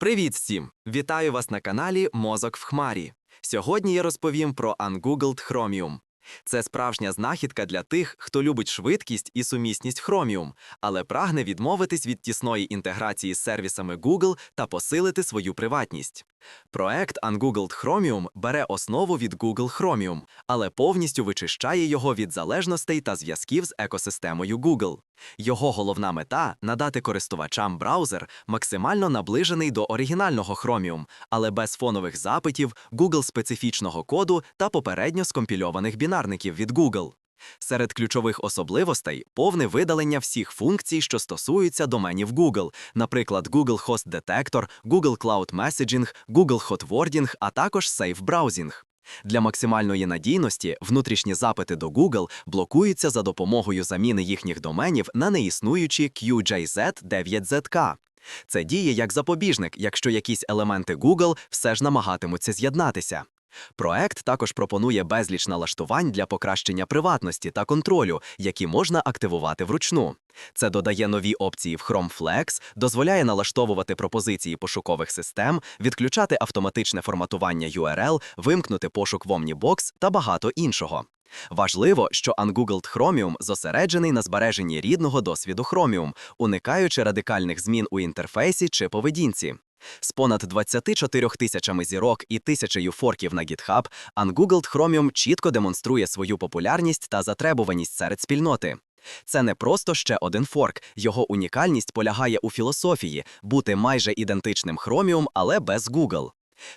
Привіт всім! Вітаю вас на каналі Мозок в Хмарі. Сьогодні я розповім про Ungoogled Chromium. Це справжня знахідка для тих, хто любить швидкість і сумісність Chromium, але прагне відмовитись від тісної інтеграції з сервісами Google та посилити свою приватність. Проект Ungoogled Chromium бере основу від Google Chromium, але повністю вичищає його від залежностей та зв'язків з екосистемою Google. Його головна мета надати користувачам браузер максимально наближений до оригінального Chromium, але без фонових запитів, Google специфічного коду та попередньо скомпільованих бінарників від Google. Серед ключових особливостей повне видалення всіх функцій, що стосуються доменів Google, наприклад, Google Host Detector, Google Cloud Messaging, Google Hot Wording, а також Safe Browsing. Для максимальної надійності внутрішні запити до Google блокуються за допомогою заміни їхніх доменів на неіснуючі QJZ9ZK. Це діє як запобіжник, якщо якісь елементи Google все ж намагатимуться з'єднатися. Проект також пропонує безліч налаштувань для покращення приватності та контролю, які можна активувати вручну. Це додає нові опції в Chrome Flex, дозволяє налаштовувати пропозиції пошукових систем, відключати автоматичне форматування URL, вимкнути пошук в Omnibox та багато іншого. Важливо, що Ungoogled Chromium зосереджений на збереженні рідного досвіду Chromium, уникаючи радикальних змін у інтерфейсі чи поведінці. З понад 24 тисячами зірок і тисячею форків на GitHub, Ungoogled Chromium чітко демонструє свою популярність та затребуваність серед спільноти. Це не просто ще один форк, його унікальність полягає у філософії бути майже ідентичним Chromium, але без Google.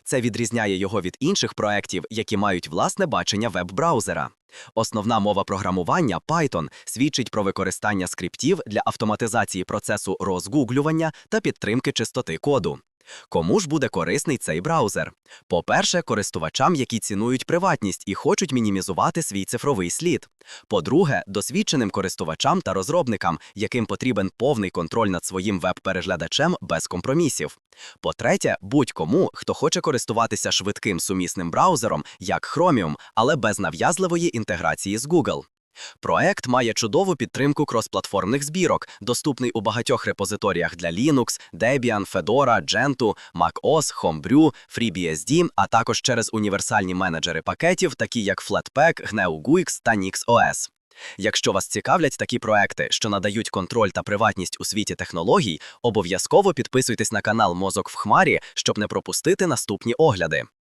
Це відрізняє його від інших проєктів, які мають власне бачення веб-браузера. Основна мова програмування Python свідчить про використання скриптів для автоматизації процесу розгуглювання та підтримки чистоти коду. Кому ж буде корисний цей браузер? По-перше, користувачам, які цінують приватність і хочуть мінімізувати свій цифровий слід. По-друге, досвідченим користувачам та розробникам, яким потрібен повний контроль над своїм веб-переглядачем без компромісів. По-третє, будь-кому, хто хоче користуватися швидким сумісним браузером, як Chromium, але без нав'язливої інтеграції з Google. Проект має чудову підтримку кросплатформних збірок, доступний у багатьох репозиторіях для Linux, Debian, Fedora, Gentoo, macOS, Homebrew, FreeBSD, а також через універсальні менеджери пакетів, такі як Flatpak, GNU-GUIX та NixOS. Якщо вас цікавлять такі проекти, що надають контроль та приватність у світі технологій, обов'язково підписуйтесь на канал Мозок в Хмарі, щоб не пропустити наступні огляди.